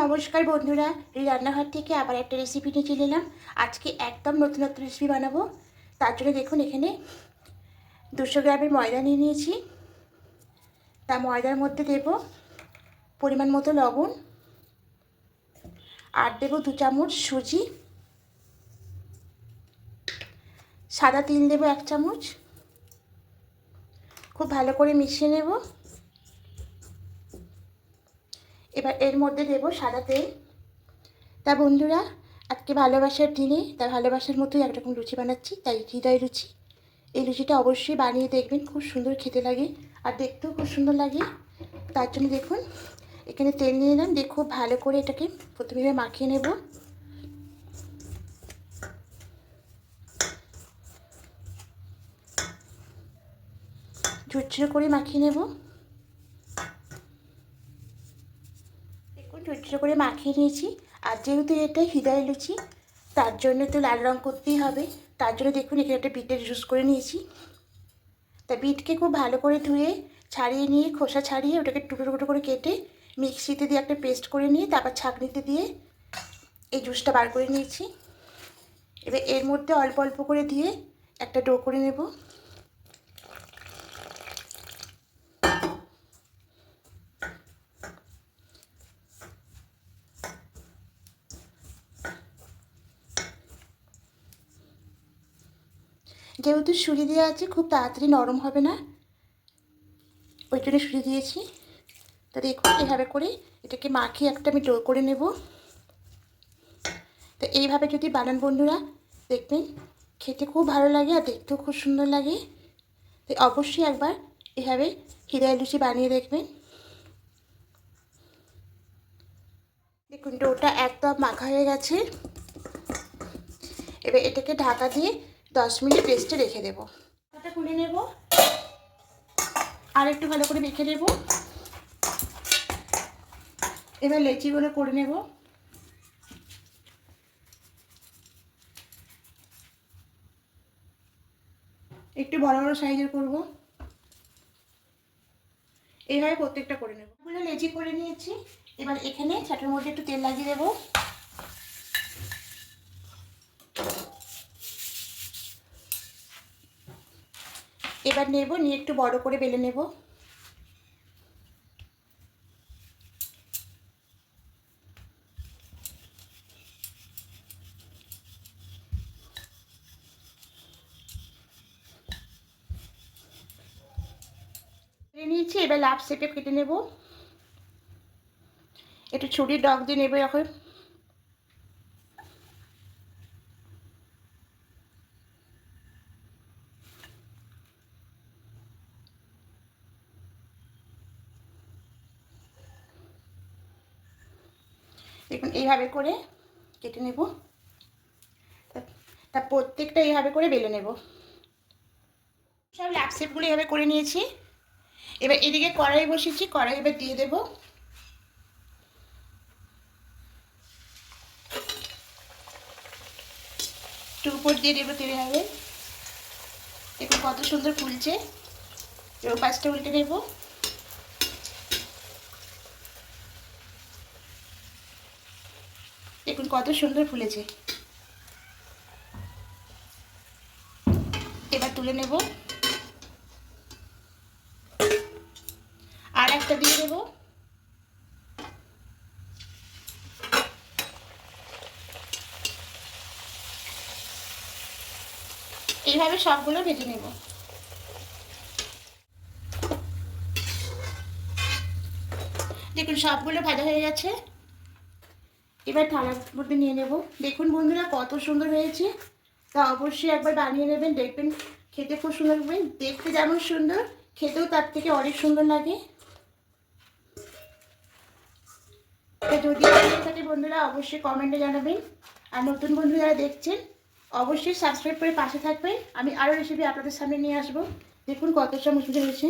নমস্কার বন্ধুরা রান্নাঘর থেকে আবার একটা রেসিপি নিয়ে চলে এলাম। আজকে একদম নতুন নতুন রেসিপি বানাবো। তার জন্য দেখুন, এখানে দুশো গ্রামের ময়দা নিয়ে নিয়েছি। তা ময়দার মধ্যে দেব পরিমাণ মতো লবণ। আর দেব দু চামচ সুজি। সাদা তিল দেবো এক চামচ। খুব ভালো করে মিশিয়ে নেব। এবার এর মধ্যে দেব সাদা তেল। তা বন্ধুরা, আজকে ভালোবাসার দিনে, তা ভালোবাসার মতোই একরকম লুচি বানাচ্ছি, তাই হৃদয় লুচি। এই লুচিটা অবশ্যই বানিয়ে দেখবেন, খুব সুন্দর খেতে লাগে আর দেখতেও খুব সুন্দর লাগে। তার জন্য দেখুন, এখানে তেল নিয়ে নিলাম, দিয়ে খুব ভালো করে এটাকে প্রথমে মাখিয়ে নেব। ঝুরঝুরে করে মাখিয়ে নেব। দেখুন করে মাখিয়ে নিয়েছি। আর যেহেতু এটা হৃদয় লুচি, তার জন্য তো লাল রঙ করতেই হবে। তার জন্য দেখুন, এখানে একটা বিটের জুস করে নিয়েছি। তা বিটকে খুব ভালো করে ধুয়ে, ছাড়িয়ে নিয়ে, খোসা ছাড়িয়ে ওটাকে টুকরো টুকরো করে কেটে মিক্সিতে দিয়ে একটা পেস্ট করে নিয়ে, তারপর ছাঁকনিতে দিয়ে এই জুসটা বার করে নিয়েছি। এবার এর মধ্যে অল্প অল্প করে দিয়ে একটা ডো করে নেব। যেহেতু সুজি দেওয়া আছে, খুব তাড়াতাড়ি নরম হবে না। ওই জন্য সুজি দিয়েছি। তো দেখুন এভাবে করে এটাকে মাখিয়ে একটা আমি ডো করে নেব। তো এইভাবে যদি বানান বন্ধুরা, দেখবেন খেতে খুব ভালো লাগে আর দেখতেও খুব সুন্দর লাগে। তো অবশ্যই একবার এভাবে হৃদয় লুচি বানিয়ে দেখবেন। দেখুন ডোটা একদম মাখা হয়ে গেছে। এবার এটাকে ঢাকা দিয়ে দশ মিনিট রেস্টে রেখে দেবো। ঢাকাটা খুলে নেব। আর একটু ভালো করে মেখে নেব। এবার লেচিগুলো করে নেব। একটু বড় বড় সাইজের করব। এইভাবে প্রত্যেকটা করে নেব। লেচি করে নিয়েছি। এবার এখানে ছাটের মধ্যে একটু তেল লাগিয়ে দেবো। এবার নেব, নিয়ে একটু বড় করে বেলে নেব। নিয়েছি, এবার লাভ শেপে কেটে নেব। একটু ছুরির ডগ দিয়ে নেবে এখন। দেখুন, এইভাবে করে কেটে নেব। তা প্রত্যেকটা এইভাবে করে বেলে নেব। সব ল্যাপ শেপগুলো এইভাবে করে নিয়েছি। এবার এদিকে কড়াই বসিয়েছি, কড়াই এবার দিয়ে দেব। একটু উপর দিয়ে দেবো তেলে হবে দেখুন কত সুন্দর ফুলছে। এবার পাঁচটা উল্টে নেব দেখুন কত সুন্দর ফুলেছে। এবার তুলে নেব। আর একটা দিয়ে দেব। এইভাবে সবগুলো ভেজে নেব। দেখুন সবগুলো ভাজা হয়ে গেছে। এবার থালার মধ্যে নিয়ে নেব। দেখুন বন্ধুরা কত সুন্দর হয়েছে। তা অবশ্যই একবার বানিয়ে নেবেন, দেখবেন খেতে খুব সুন্দর হবে। দেখতে যেমন সুন্দর, খেতেও তার থেকে অনেক সুন্দর লাগে। যদি থাকে বন্ধুরা, অবশ্যই কমেন্টে জানাবেন। আর নতুন বন্ধু যারা দেখছেন, অবশ্যই সাবস্ক্রাইব করে পাশে থাকবেন। আমি আরও রেসিপি আপনাদের সামনে নিয়ে আসব। দেখুন কত সময় হয়েছে।